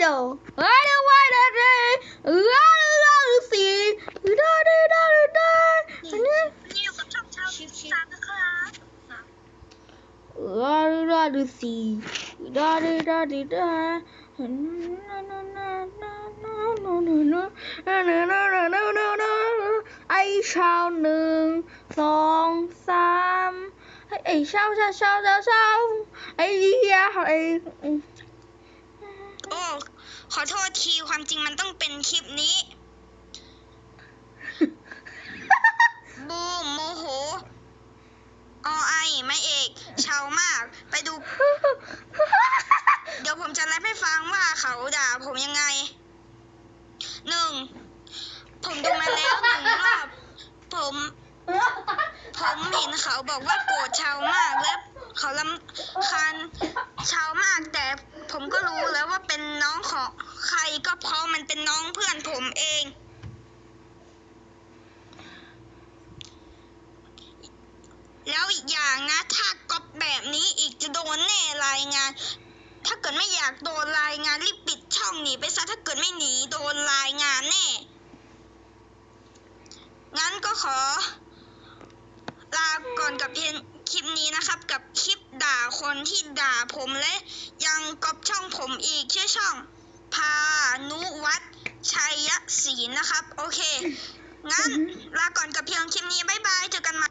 โดเฮ้ยเดี๋ยวไว้เดี๋ยวเดี๋ยวเออเดี๋ยวสีเดี๋ยวเดี๋ยวเดี๋ยวเดี๋ยวเดี๋ยวอันนี้นี่อยู่กับช่องชาวสามนะครับเออเดี๋ยวเดี๋ยวสีเดี๋ยวเดี๋ยวเดี๋ยวเดี๋ยวเดี๋ยวไอชาวหนึ่งสองสามไอชาวชาวชาวชาวชาวไอเหี้ยไอ โอ้ขอโทษทีความจริงมันต้องเป็นคลิปนี้ บูมโมโห อไอไม่เอกเชามาก ไปดู เดี๋ยวผมจะไลฟ์ให้ฟังว่าเขาด่าผมยังไง หนึ่ง ผมดูมาแล้วหนึ่งรอบ ผม ผมเห็นเขาบอกว่าโกรธชาวมากและเขาลำคาญชาวมาก แต่ ผมก็รู้แล้วว่าเป็นน้องของใครก็เพราะมันเป็นน้องเพื่อนผมเอง แล้วอีกอย่างนะ ถ้าก๊อปแบบนี้อีกจะโดนแน่รายงาน ถ้าเกิดไม่อยากโดนรายงานรีบปิดช่องหนีไปซะถ้าเกิดไม่หนีโดนรายงานแน่ งั้นก็ขอ ลาก่อนกับเพียงคลิปนี้นะครับกับคลิปด่าคนที่ด่าผมและยัง อีกชื่อช่อง พานุวัฒน์ชัยศรีนะครับ โอเค งั้นลาก่อนกับเพียงคลิปนี้ บ๊ายบาย เจอกันใหม่